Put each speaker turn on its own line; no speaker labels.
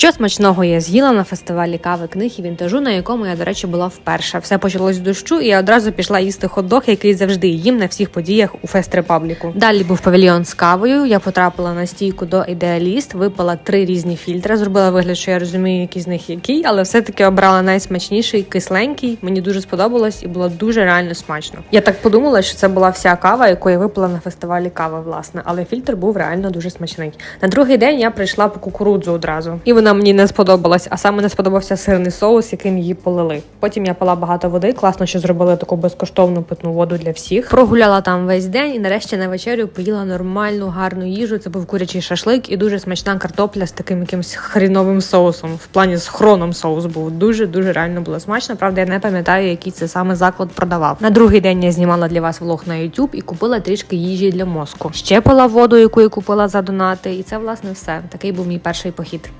Що смачного я з'їла на фестивалі кави книг і вінтажу, на якому я, до речі, була вперше. Все почалось з дощу, і я одразу пішла їсти хот-дог, який завжди їм на всіх подіях у Фест Репабліку. Далі був павільйон з кавою. Я потрапила на стійку до ідеаліст, випила три різні фільтри. Зробила вигляд, що я розумію, який з них який, але все-таки обрала найсмачніший, кисленький. Мені дуже сподобалось і було дуже реально смачно. Я так подумала, що це була вся кава, яку я випила на фестивалі кави, власне, але фільтр був реально дуже смачний. На другий день я прийшла по кукурудзу одразу, і вона мені не сподобалась, а саме не сподобався сирний соус, яким її полили. Потім я пила багато води. Класно, що зробили таку безкоштовну питну воду для всіх. Прогуляла там весь день і нарешті на вечерю поїла нормальну гарну їжу. Це був курячий шашлик і дуже смачна картопля з таким якимось хріновим соусом. В плані з хроном соус був дуже дуже реально було смачно. Правда, я не пам'ятаю, який це саме заклад продавав. На другий день я знімала для вас влог на YouTube і купила трішки їжі для мозку. Ще пила воду, яку я купила за донати, і це власне все. Такий був мій перший похід.